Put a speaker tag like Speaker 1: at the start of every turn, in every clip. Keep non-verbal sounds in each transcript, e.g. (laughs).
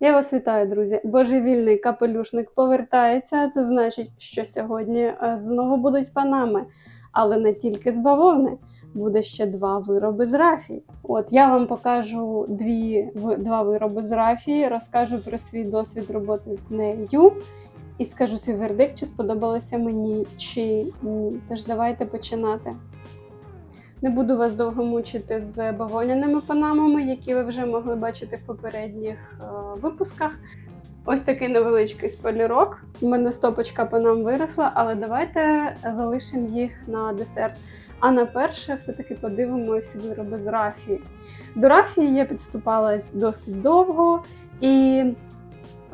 Speaker 1: Я вас вітаю, друзі. Божевільний капелюшник повертається. Це значить, що сьогодні е, знову будуть панами, але не тільки з бавовни. Буде ще два вироби з рафії. От я вам покажу дві, два вироби з рафії, розкажу про свій досвід роботи з нею і скажу свій вердикт, чи сподобалося мені чи ні. Тож давайте починати. Не буду вас довго мучити з бавовняними панамами, які ви вже могли бачити в попередніх е, випусках. Ось такий невеличкий спойлерок. У мене стопочка панам виросла, але давайте залишимо їх на десерт. А на перше, все-таки подивимось вироби з рафії. До рафії я підступалась досить довго, і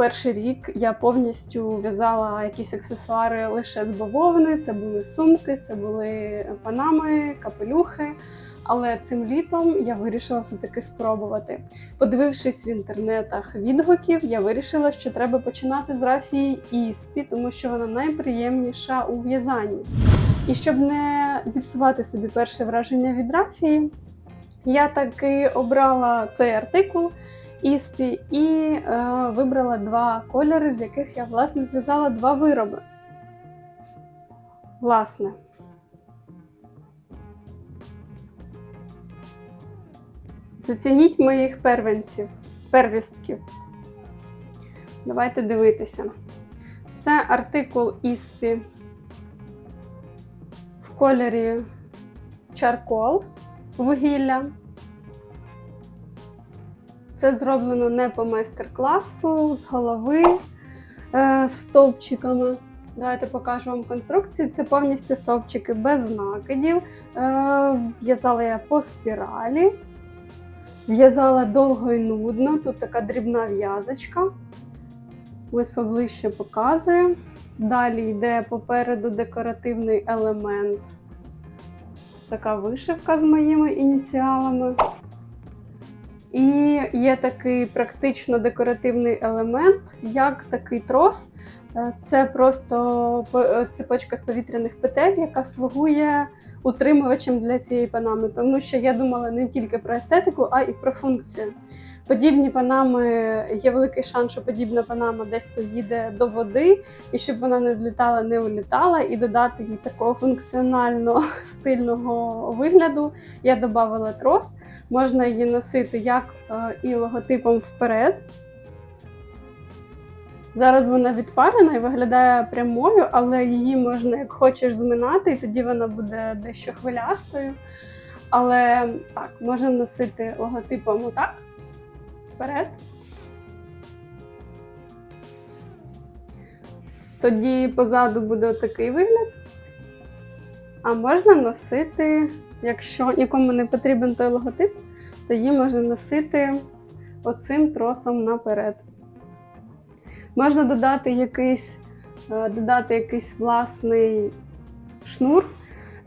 Speaker 1: перший рік я повністю в'язала якісь аксесуари лише з бавовни. Це були сумки, це були панами, капелюхи. Але цим літом я вирішила все-таки спробувати. Подивившись в інтернетах відгуків, я вирішила, що треба починати з рафії Іспі, тому що вона найприємніша у в'язанні. І щоб не зіпсувати собі перше враження від рафії, я таки обрала цей артикул Іспі і е, вибрала два кольори, з яких я власне зв'язала два вироби. Власне. Зацініть моїх первенців, первістків. Давайте дивитися. Це артикул Іспі в кольорі чаркол вугілля. Це зроблено не по майстер-класу, з голови е, стовпчиками. Давайте покажу вам конструкцію. Це повністю стовпчики без накидів. Е, В'язала я по спіралі. В'язала довго і нудно. Тут така дрібна в'язочка. Ось поближче показую. Далі йде попереду декоративний елемент. Така вишивка з моїми ініціалами. І є такий практично декоративний елемент, як такий трос. Е, Це просто е, цепочка з повітряних петель, яка слугує утримувачем для цієї панами. Тому що я думала не тільки про естетику, а й про функцію. Подібні панами є великий шанс, що подібна панама десь поїде до води, і щоб вона не злітала, не улітала, і додати їй такого функціонально (laughs) стильного вигляду. Я додавала трос. Можна її носити як е, і логотипом вперед. Зараз вона відпарена і виглядає прямою, але її можна як хочеш зминати, і тоді вона буде дещо хвилястою. Але так, можна носити логотипом отак. Вперед. Тоді позаду буде такий вигляд. А можна носити, якщо нікому не потрібен той логотип, то її можна носити оцим тросом наперед. Можна додати якийсь, е, додати якийсь власний шнур,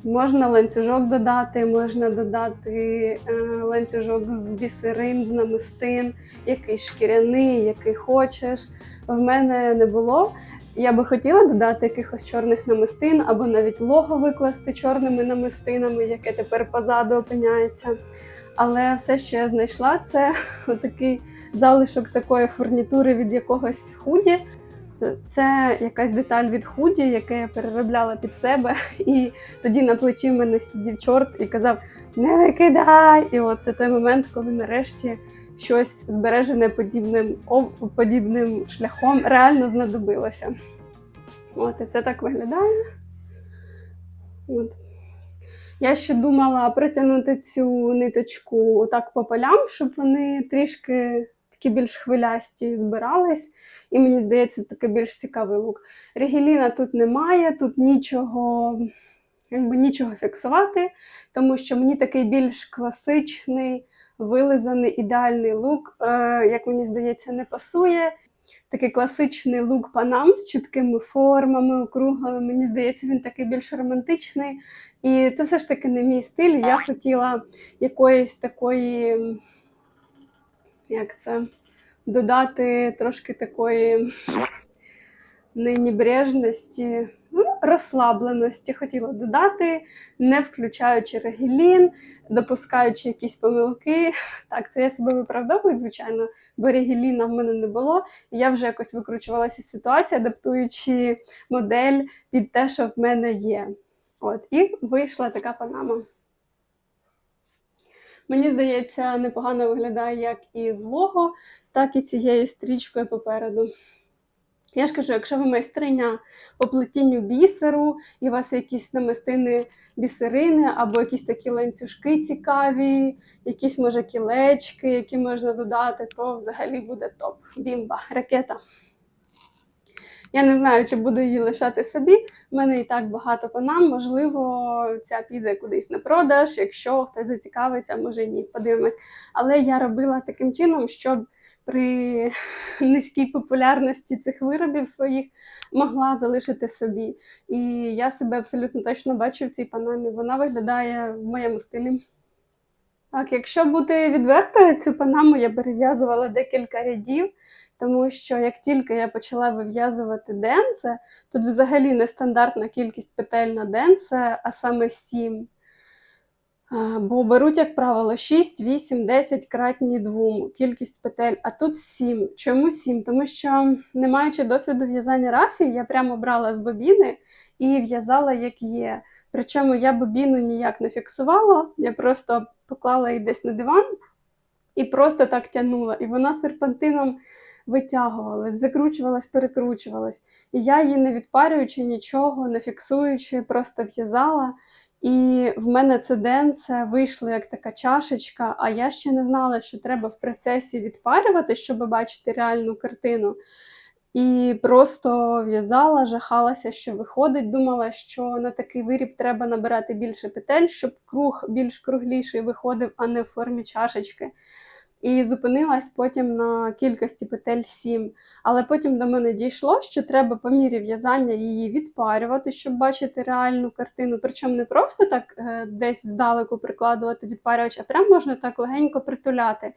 Speaker 1: можна ланцюжок додати, можна додати е, ланцюжок з бісерин, з намистин, якийсь шкіряний, який хочеш. В мене не було. Я би хотіла додати якихось чорних намистин або навіть лого викласти чорними намистинами, яке тепер позаду опиняється. Але все, що я знайшла, це (laughs) такий залишок такої фурнітури від якогось худі. Це- якась деталь від худі, яке я переробляла під себе. І тоді на плечі в мене сидів чорт і казав: Не викидай! І от це той момент, коли нарешті щось збережене подібним, подібним шляхом реально знадобилося. От, і це так виглядає. От. Я ще думала притягнути цю ниточку так по полям, щоб вони трішки такі більш хвилясті збирались. І мені здається, такий більш цікавий лук. Регіліна тут немає, тут нічого, якби нічого фіксувати, тому що мені такий більш класичний, вилизаний ідеальний лук, е, як мені здається, не пасує. Такий класичний лук панам з чіткими формами, округлими. Мені здається, він такий більш романтичний. І це все ж таки не мій стиль. Я хотіла якоїсь такої, як це, додати трошки такої небрежності, ну, розслабленості хотіла додати, не включаючи регілін, допускаючи якісь помилки. Так, це я себе виправдовую, звичайно, бо регіліна в мене не було. Я вже якось викручувалася з ситуації, адаптуючи модель під те, що в мене є. От, і вийшла така панама. Мені здається, непогано виглядає як і з лого, так і цією стрічкою попереду. Я ж кажу, якщо ви майстриня по плетінню бісеру, і у вас якісь намистини бісерини, або якісь такі ланцюжки цікаві, якісь, може, кілечки, які можна додати, то взагалі буде топ. Бімба, ракета. Я не знаю, чи буду її лишати собі. У мене і так багато панам. Можливо, ця піде кудись на продаж. Якщо хтось зацікавиться, може ні. Подивимось. Але я робила таким чином, щоб при (laughs) низькій популярності цих виробів своїх могла залишити собі. І я себе абсолютно точно бачу в цій панамі. Вона виглядає в моєму стилі. Так, якщо бути відвертою, цю панаму я перев'язувала декілька рядів, тому що як тільки я почала вив'язувати денце, тут взагалі нестандартна кількість петель на денце, а саме 7. Бо беруть, як правило, 6, 8, 10 кратні 2 кількість петель, а тут 7. Чому 7? Тому що, не маючи досвіду в'язання рафі, я прямо брала з бобіни і в'язала як є. Причому я бобіну ніяк не фіксувала, я просто поклала її десь на диван і просто так тягнула. І вона серпантином витягувалась, закручувалась, перекручувалась. І я її не відпарюючи нічого, не фіксуючи, просто в'язала. І в мене це денце вийшло як така чашечка, а я ще не знала, що треба в процесі відпарювати, щоб бачити реальну картину. І просто в'язала, жахалася, що виходить. Думала, що на такий виріб треба набирати більше петель, щоб круг більш кругліший виходив, а не в формі чашечки. І зупинилась потім на кількості петель 7. Але потім до мене дійшло, що треба по мірі в'язання її відпарювати, щоб бачити реальну картину. Причому не просто так е, десь здалеку прикладувати відпарювач, а прям можна так легенько притуляти.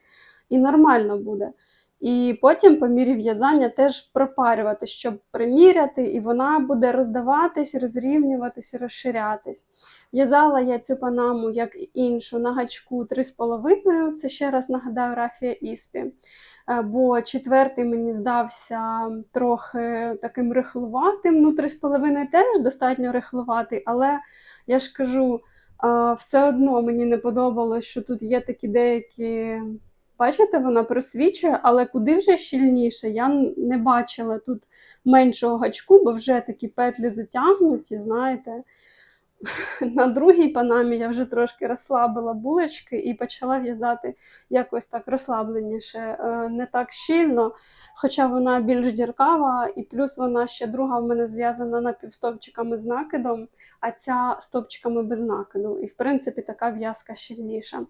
Speaker 1: І нормально буде. І потім, по мірі в'язання, теж пропарювати, щоб приміряти, і вона буде роздаватись, розрівнюватись, розширятись. В'язала я цю панаму, як іншу, на гачку 3,5. Це ще раз нагадаю Рафія Іспі. Е, Бо четвертий мені здався трохи таким рихлуватим. Ну, 3,5 теж достатньо рихлуватий, але я ж кажу, е, все одно мені не подобалось, що тут є такі деякі. Бачите, вона просвічує, але куди вже щільніше. Я не бачила тут меншого гачку, бо вже такі петлі затягнуті, знаєте. (laughs) На другій панамі я вже трошки розслабила булочки і почала в'язати якось так розслабленіше, е, не так щільно, хоча вона більш діркава, і плюс вона ще друга в мене зв'язана напівстовпчиками з накидом, а ця стовпчиками без накиду. І, в принципі, така в'язка щільніша.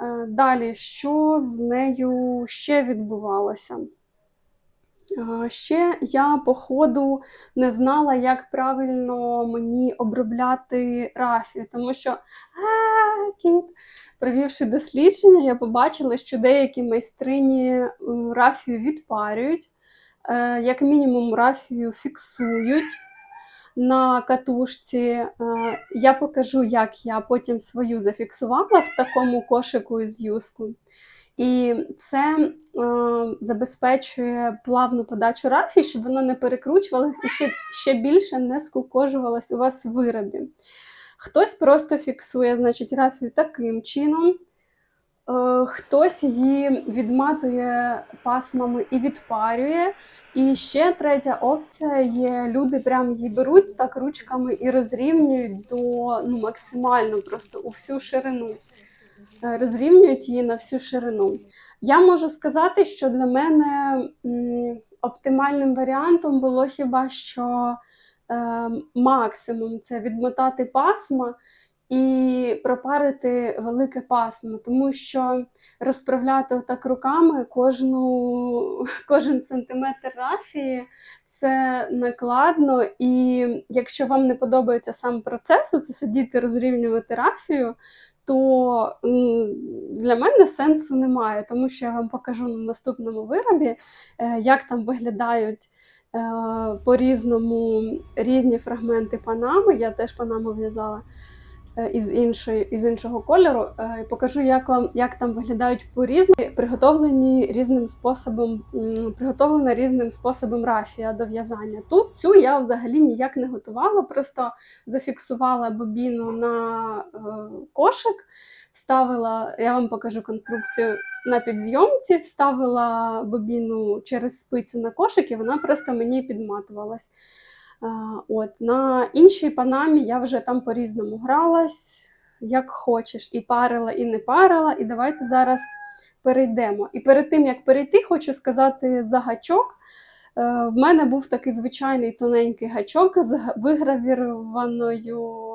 Speaker 1: Е, Далі, що з нею ще відбувалося? Е, Ще я, по ходу, не знала, як правильно мені обробляти рафію, тому що а, кіт. Провівши дослідження, я побачила, що деякі майстрині рафію відпарюють, е, як мінімум рафію фіксують на катушці. Е, Я покажу, як я потім свою зафіксувала в такому кошику із юску. І це е, забезпечує плавну подачу рафії, щоб вона не перекручувалась і ще, ще більше не скукожувалась у вас в виробі. Хтось просто фіксує, значить, рафію таким чином. Е, Хтось її відматує пасмами і відпарює. І ще третя опція є: люди прям її беруть так ручками і розрівнюють до ну, максимально просто у всю ширину. Е, Розрівнюють її на всю ширину. Я можу сказати, що для мене оптимальним варіантом було хіба що е, максимум це відмотати пасма і пропарити велике пасмо, тому що розправляти отак руками кожну, (laughs) кожен сантиметр рафії це накладно. І якщо вам не подобається сам процес, це сидіти розрівнювати рафію, то для мене сенсу немає, тому що я вам покажу на наступному виробі, е, як там виглядають по-різному різні фрагменти панами. Я теж панаму в'язала е, із, іншої, із іншого кольору. Е, Покажу, як вам як там виглядають по різному, приготовлені різним способом, приготовлена різним способом рафія до в'язання. Тут цю я взагалі ніяк не готувала, просто зафіксувала бобіну на е, кошик. Вставила, я вам покажу конструкцію на підзйомці, вставила бобіну через спицю на кошик, і вона просто мені підматувалась. От, на іншій панамі я вже там по-різному гралась, як хочеш, і парила, і не парила. І давайте зараз перейдемо. І перед тим, як перейти, хочу сказати за гачок. Е, В мене був такий звичайний тоненький гачок з вигравірованою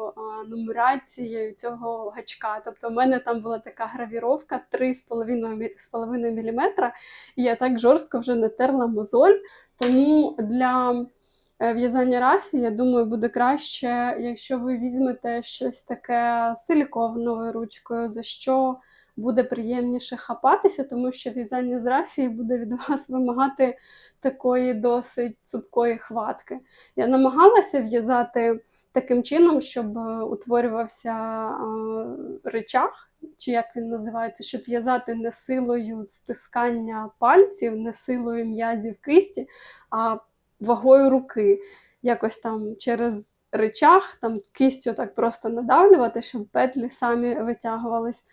Speaker 1: нумерацією цього гачка. Тобто, в мене там була така гравіровка 3,5 мм, і я так жорстко вже не терла мозоль. Тому для в'язання рафі, я думаю, буде краще, якщо ви візьмете щось таке силіконовою ручкою, за що буде приємніше хапатися, тому що в'язання з рафії буде від вас вимагати такої досить цупкої хватки. Я намагалася в'язати таким чином, щоб е, утворювався е, речах, чи як він називається, щоб в'язати не силою стискання пальців, не силою м'язів кисті, а вагою руки. Якось там через речах, там кистю так просто надавлювати, щоб петлі самі витягувались.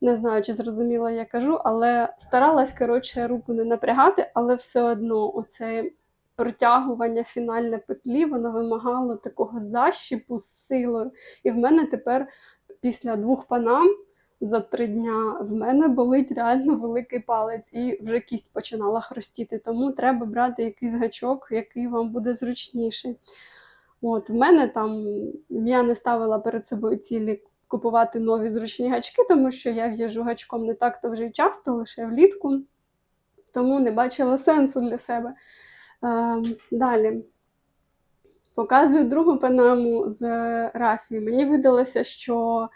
Speaker 1: Не знаю, чи зрозуміла я кажу, але старалась, коротше, руку не напрягати, але все одно оце протягування фінальне петлі, воно вимагало такого защіпу з силою. І в мене тепер після двох панам за три дня в мене болить реально великий палець, і вже кість починала хрустіти. Тому треба брати якийсь гачок, який вам буде зручніший. От, в мене там я не ставила перед собою цілі купувати нові зручні гачки, тому що я в'яжу гачком не так то вже часто, лише влітку, тому не бачила сенсу для себе. Е, далі. Показую другу панаму з рафії. Мені видалося, що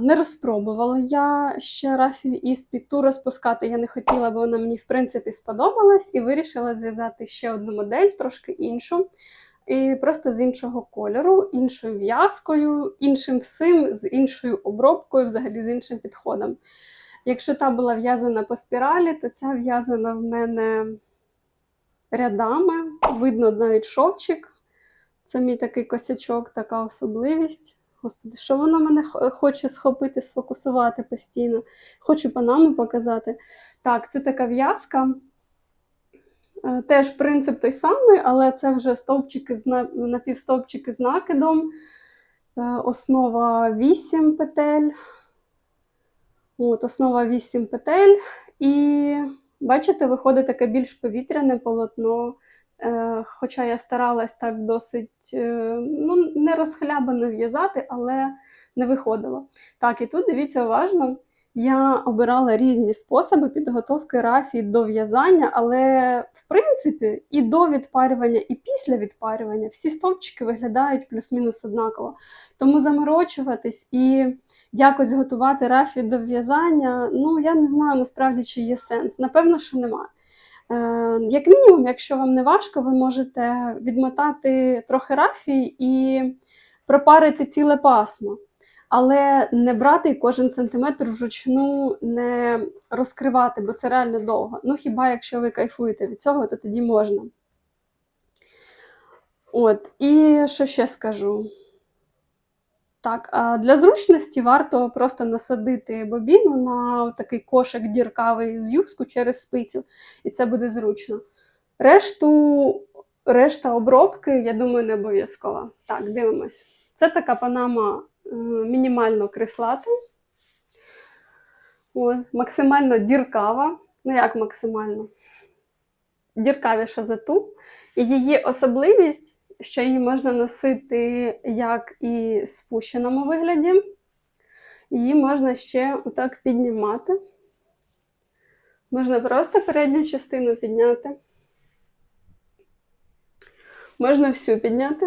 Speaker 1: не розпробувала я ще рафію іспід. Ту розпускати я не хотіла, бо вона мені в принципі сподобалась, і вирішила зв'язати ще одну модель, трошки іншу. І просто з іншого кольору, іншою в'язкою, іншим всім, з іншою обробкою, взагалі з іншим підходом. Якщо та була в'язана по спіралі, то ця в'язана в мене рядами. Видно навіть шовчик. Це мій такий косячок, така особливість. Господи, що воно мене хоче схопити, сфокусувати постійно. Хочу панаму показати. Так, це така в'язка. Е, Теж принцип той самий, але це вже стовпчики напівстовпчики з накидом. Е, Основа 8 петель. От, основа 8 петель. І бачите, виходить таке більш повітряне полотно. Е, Хоча я старалась так досить е, ну, не розхлябано в'язати, але не виходило. Так, і тут дивіться уважно. Я обирала різні способи підготовки рафії до в'язання, але в принципі і до відпарювання, і після відпарювання всі стовпчики виглядають плюс-мінус однаково. Тому заморочуватись і якось готувати рафію до в'язання, ну я не знаю насправді, чи є сенс. Напевно, що немає. Е, як мінімум, якщо вам не важко, ви можете відмотати трохи рафії і пропарити ціле пасмо але не брати кожен сантиметр вручну не розкривати, бо це реально довго. Ну, хіба якщо ви кайфуєте від цього, то тоді можна. От, і що ще скажу? Так, для зручності варто просто насадити бобіну на такий кошик діркавий з юску через спицю, і це буде зручно. Решту, решта обробки, я думаю, не обов'язкова. Так, дивимось. Це така панама е, мінімально крислата. От, максимально діркава. Ну, як максимально? Діркавіша за ту. І її особливість, що її можна носити як і в спущеному вигляді. Її можна ще отак піднімати. Можна просто передню частину підняти. Можна всю підняти.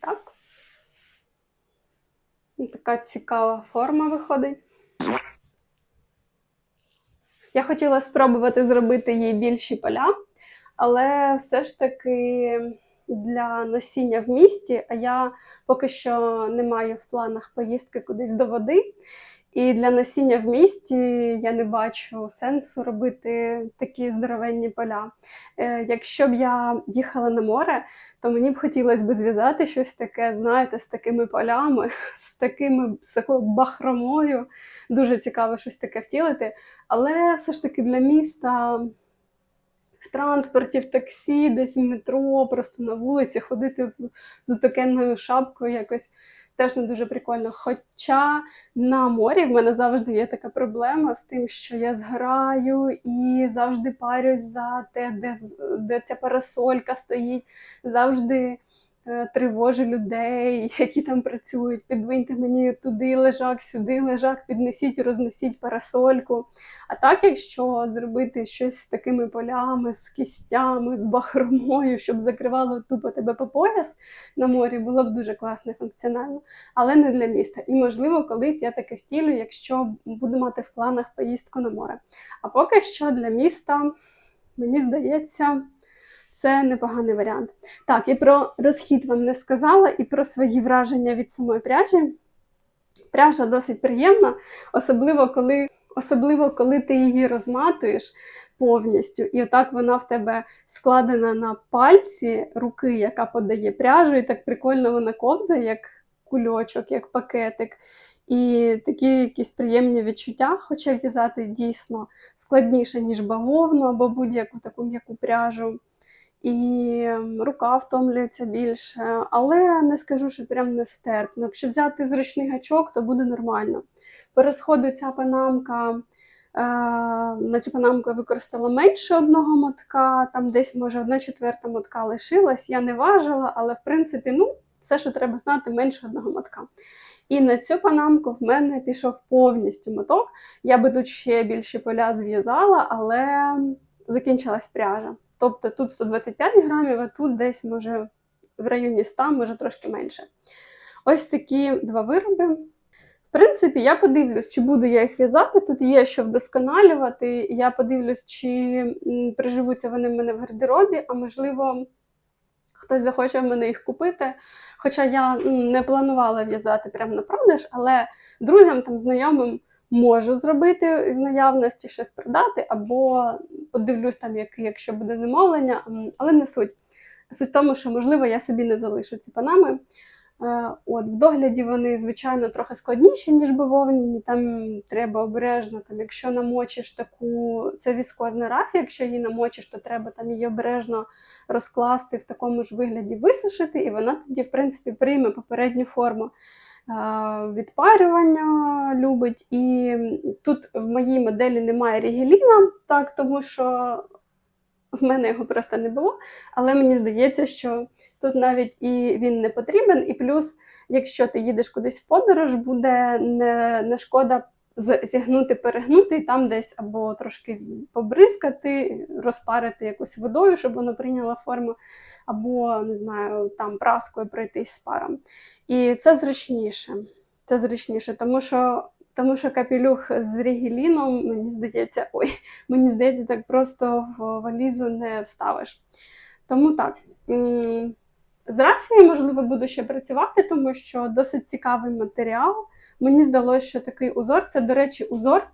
Speaker 1: Так. Така цікава форма виходить. Я хотіла спробувати зробити їй більші поля, але все ж таки для носіння в місті, а я поки що не маю в планах поїздки кудись до води. І для носіння в місті я не бачу сенсу робити такі здоровенні поля. Е, якщо б я їхала на море, то мені б хотілося б зв'язати щось таке, знаєте, з такими полями, (laughs) з такими з такою бахромою. Дуже цікаво щось таке втілити. Але все ж таки для міста в транспорті, в таксі, десь в метро, просто на вулиці ходити з отакенною шапкою якось теж не дуже прикольно. Хоча на морі в мене завжди є така проблема з тим, що я зграю і завжди парюсь за те, де, де ця парасолька стоїть, завжди тривожу людей, (laughs) які там працюють. Підвиньте мені туди лежак, сюди лежак, піднесіть, рознесіть парасольку. А так, якщо зробити щось з такими полями, з кістями, з бахромою, щоб закривало тупо тебе по пояс на морі, було б дуже класно і функціонально, але не для міста. І, можливо, колись я таке втілю, якщо буду мати в планах поїздку на море. А поки що для міста, мені здається, це непоганий варіант. Так, і про розхід вам не сказала, і про свої враження від самої пряжі. Пряжа досить приємна, особливо коли, особливо коли ти її розматуєш повністю, і отак вона в тебе складена на пальці руки, яка подає пряжу, і так прикольно вона ковзає, як кульочок, як пакетик. І такі якісь приємні відчуття, хоча в'язати дійсно складніше, ніж бавовну або будь-яку таку м'яку пряжу. І ем, рука втомлюється більше, але не скажу, що прям нестерпно. Якщо взяти зручний гачок, то буде нормально. По розходу ця панамка, е, на цю панамку я використала менше одного мотка, там десь, може, одна четверта мотка лишилась. Я не важила, але в принципі, ну, все, що треба знати, менше одного мотка. І на цю панамку в мене пішов повністю моток. Я би тут ще більше поля зв'язала, але закінчилась пряжа. Тобто тут 125 грамів, а тут десь може в районі 100, може трошки менше. Ось такі два вироби. В принципі, я подивлюсь, чи буду я їх в'язати. Тут є що вдосконалювати. Я подивлюсь, чи приживуться вони в мене в гардеробі, а можливо, хтось захоче в мене їх купити. Хоча я не планувала в'язати прямо на продаж, але друзям там, знайомим можу зробити з наявності щось продати, або подивлюсь там, як, якщо буде замовлення, але не суть. Суть в тому, що, можливо, я собі не залишу ці панами. Е, От, в догляді вони, звичайно, трохи складніші, ніж бавовняні. Там треба обережно, там, якщо намочиш таку, це віскозна рафія, якщо її намочиш, то треба там її обережно розкласти в такому ж вигляді, висушити, і вона тоді, в принципі, прийме попередню форму. Е, Відпарювання любить. І тут в моїй моделі немає рігеліна, так, тому що в мене його просто не було. Але мені здається, що тут навіть і він не потрібен. І плюс, якщо ти їдеш кудись в подорож, буде не, не шкода зігнути, перегнути, і там десь або трошки побризкати, розпарити якось водою, щоб воно прийняло форму, або не знаю, там праскою пройтись з паром. І це зручніше. Це зручніше, тому що. Тому що капелюх з рігеліном, мені здається, ой, (laughs) мені здається, так просто в валізу не вставиш. Тому так. З рафією, можливо, буду ще працювати, тому що досить цікавий матеріал. Мені здалося, що такий узор це, до речі, узор.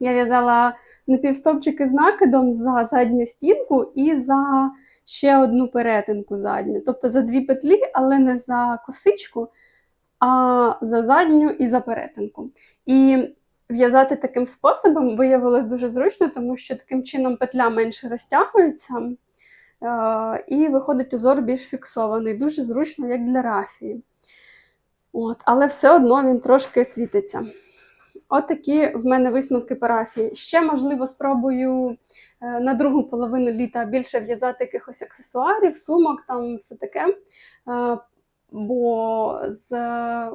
Speaker 1: Я в'язала напівстовпчики з накидом за задню стінку і за ще одну перетинку задню. Тобто за дві петлі, але не за косичку, а за задню і за перетинку. І в'язати таким способом виявилось дуже зручно, тому що таким чином петля менше розтягується, е, і виходить узор більш фіксований. Дуже зручно, як для рафії. От, але все одно він трошки світиться. От такі в мене висновки по рафії. Ще, можливо, спробую е, на другу половину літа більше в'язати якихось аксесуарів, сумок, там все таке. Бо з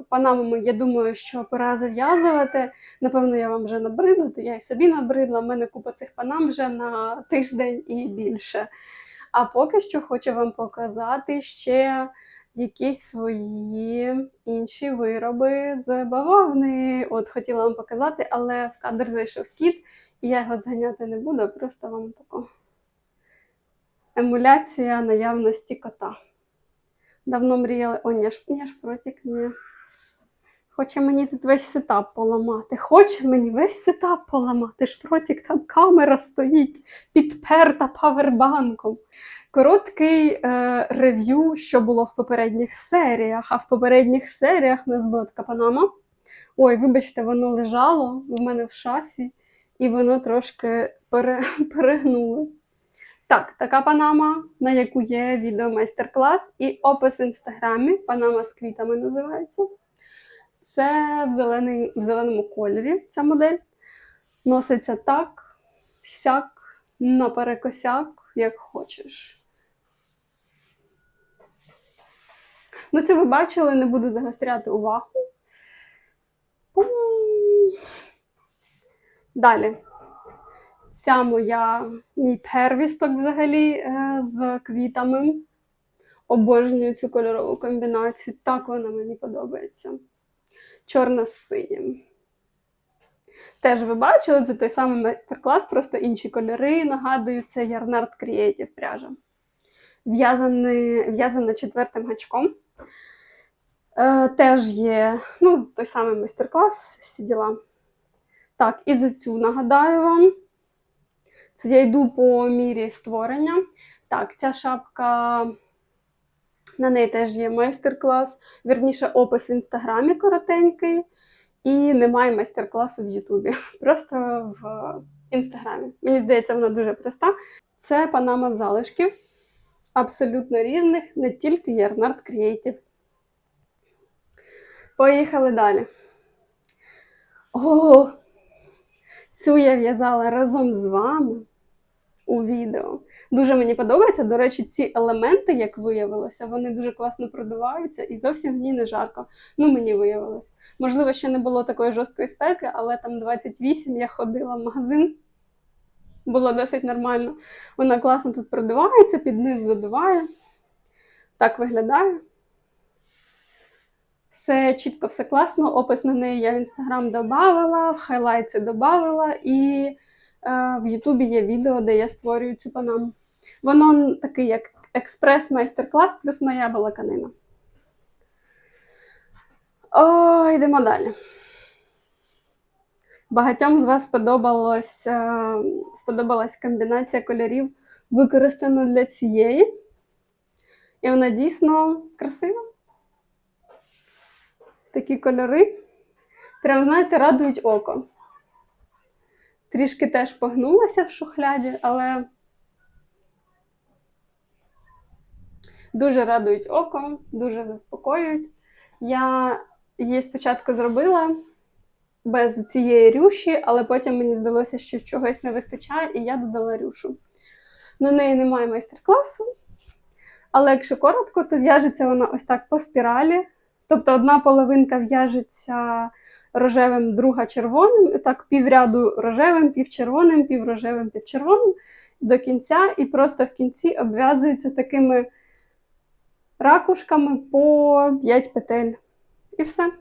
Speaker 1: панамами я думаю, що пора зав'язувати. Напевно, я вам вже набридла, то я і собі набридла. У мене купа цих панам вже на тиждень і більше. А поки що хочу вам показати ще, якісь свої інші вироби з бавовни. От хотіла вам показати, але в кадр зайшов кіт, і я його зганяти не буду, просто вам таку емуляція наявності кота. Давно мріяли. О, ні, ні, шпротик, ні. Хоче мені тут весь сетап поламати. Хоче мені весь сетап поламати. Шпротик, там камера стоїть, підперта павербанком. Короткий е, рев'ю, що було в попередніх серіях. А в попередніх серіях у нас була така панама. Ой, вибачте, воно лежало в мене в шафі, і воно трошки пере, перегнулось. Так, така панама, на яку є відео майстер-клас і опис в інстаграмі. Панама з квітами називається. Це в, зелений, в зеленому кольорі ця модель. Носиться так, сяк, наперекосяк, як хочеш. Ну, це ви бачили, не буду загостряти увагу. Далі. Ця моя мій первісток взагалі е, з квітами. Обожнюю цю кольорову комбінацію. Так вона мені подобається. Чорна з синім. Теж ви бачили, це той самий майстер-клас, просто інші кольори. Нагадую, це Ярнард Creative пряжа. В'язана четвертим гачком. Е, теж є ну, той самий майстер-клас, всі діла. Так, і за цю нагадаю вам. Це я йду по мірі створення. Так, ця шапка, на неї теж є майстер-клас, вірніше, опис в інстаграмі коротенький, і немає майстер-класу в Ютубі. (laughs) Просто в інстаграмі. Мені здається, вона дуже проста. Це панама залишків, абсолютно різних, не тільки Ярнард Creative. Поїхали далі. О, цю я в'язала разом з вами у відео. Дуже мені подобається. До речі, ці елементи, як виявилося, вони дуже класно продуваються і зовсім ній не жарко. Ну, мені виявилось. Можливо, ще не було такої жорсткої спеки, але там 28 я ходила в магазин. Було досить нормально. Вона класно тут продувається, під низ задуває. Так виглядає. Все чітко, все класно. Опис на неї я в інстаграм додавала, в хайлайти додавала, і е, в Ютубі є відео, де я створюю цю панаму. Воно такий, як експрес-майстер-клас, плюс моя балаканина. О, йдемо далі. Багатьом з вас сподобалось, е, сподобалась комбінація кольорів, використана для цієї. І вона дійсно красива. Такі кольори. Прям, знаєте, радують око. Трішки теж погнулася в шухляді, але дуже радують око, дуже заспокоюють. Я її спочатку зробила без цієї рюші, але потім мені здалося, що чогось не вистачає, і я додала рюшу. На неї немає майстер-класу, але якщо коротко, то в'яжеться вона ось так по спіралі. Тобто одна половинка в'яжеться рожевим, друга червоним, так півряду рожевим, півчервоним, піврожевим, півчервоним до кінця, і просто в кінці обв'язується такими ракушками по 5 петель. І все.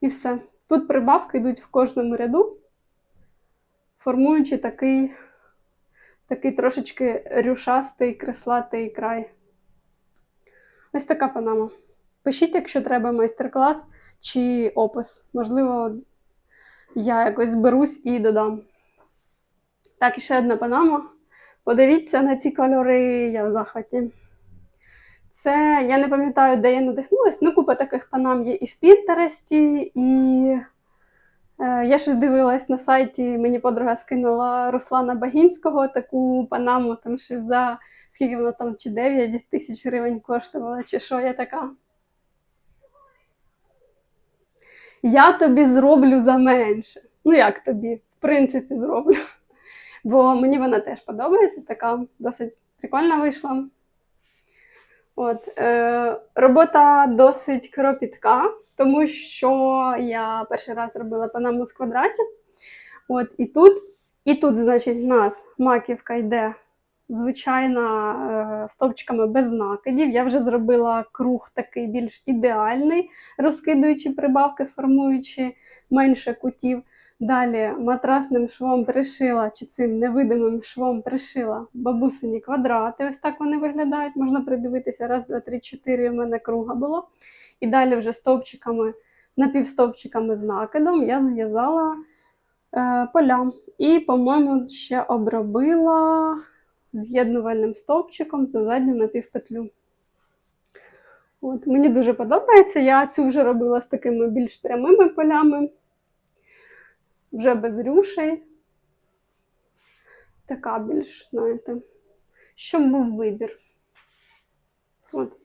Speaker 1: І все. Тут прибавки йдуть в кожному ряду, формуючи такий, такий трошечки рюшастий, креслатий край. Ось така панама. Пишіть, якщо треба майстер-клас чи опис. Можливо, я якось зберусь і додам. Так, і ще одна панама. Подивіться на ці кольори, я в захваті. Це я не пам'ятаю, де я надихнулась. Ну, купа таких панам є і в Пінтересті, і е, я щось дивилась на сайті, мені подруга скинула Руслана Багінського таку панаму, там щось за скільки вона там, чи 9 тисяч гривень коштувала, чи що я така. Я тобі зроблю за менше. Ну, як тобі? В принципі, зроблю. Бо мені вона теж подобається, така досить прикольна вийшла. От, е, робота досить кропітка, тому що я перший раз робила панаму з квадратів. От, і тут, і тут, значить, в нас маківка йде звичайна е, стовпчиками без накидів. Я вже зробила круг такий більш ідеальний, розкидуючи прибавки, формуючи менше кутів. Далі матрасним швом пришила, чи цим невидимим швом пришила бабусині квадрати. Ось так вони виглядають. Можна придивитися. Раз, два, три, чотири. У мене круга було. І далі вже стовпчиками, напівстовпчиками з накидом я зв'язала е, поля. І, по-моєму, ще обробила з'єднувальним стовпчиком за задню напівпетлю. От, мені дуже подобається. Я цю вже робила з такими більш прямими полями, вже без рюшей. Така більш, знаєте, щоб був вибір. От.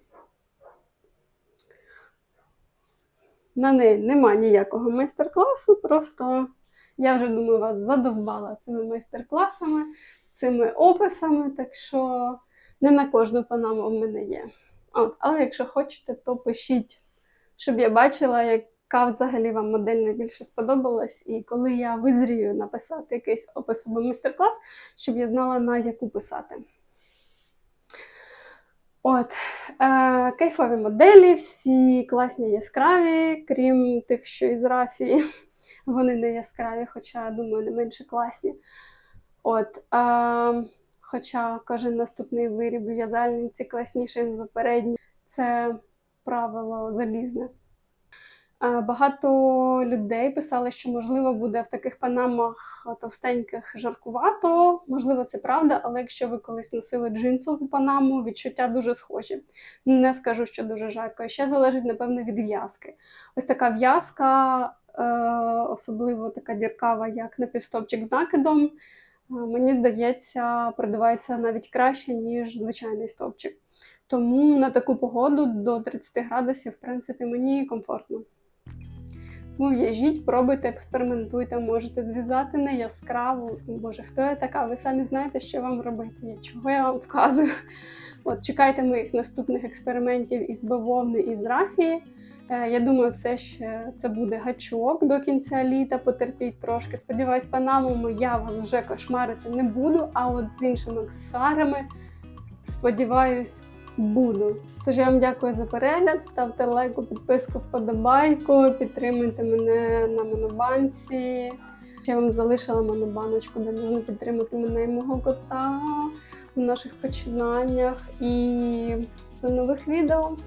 Speaker 1: На неї нема ніякого майстер-класу, просто я вже думаю, вас задовбала цими майстер-класами, цими описами, так що не на кожну панаму в мене є. От, але якщо хочете, то пишіть, щоб я бачила, яка взагалі вам модель найбільше сподобалась, і коли я визрію написати якийсь опис або майстер-клас, щоб я знала, на яку писати. От, е, кайфові моделі, всі класні яскраві, крім тих, що із рафії. (laughs) Вони не яскраві, хоча, думаю, не менше класні. От, е, хоча кожен наступний виріб в'язальниці класніший з попередніх. Це правило залізне. Багато людей писали, що можливо буде в таких панамах товстеньких жаркувато. Можливо, це правда, але якщо ви колись носили джинсову панаму, відчуття дуже схожі. Не скажу, що дуже жарко. Ще залежить, напевно, від в'язки. Ось така в'язка, е, особливо така діркава, як напівстопчик з накидом. Мені здається, продавається навіть краще, ніж звичайний стовпчик. Тому на таку погоду до 30 градусів, в принципі, мені комфортно. Ну, в'яжіть, пробуйте, експериментуйте, можете зв'язати не яскраву. Боже, хто я така? Ви самі знаєте, що вам робити, чого я вам вказую. От, чекайте моїх наступних експериментів із бавовни і з рафії. Е, Я думаю, все ще це буде гачок до кінця літа. Потерпіть трошки. Сподіваюсь, панамами я вас вже кошмарити не буду, а от з іншими аксесуарами, сподіваюсь, буду. Тож я вам дякую за перегляд. Ставте лайку, підписку, вподобайку, підтримуйте мене на монобанці. Я вам залишила монобаночку, де можна підтримати мене і мого кота в наших починаннях. І до нових відео.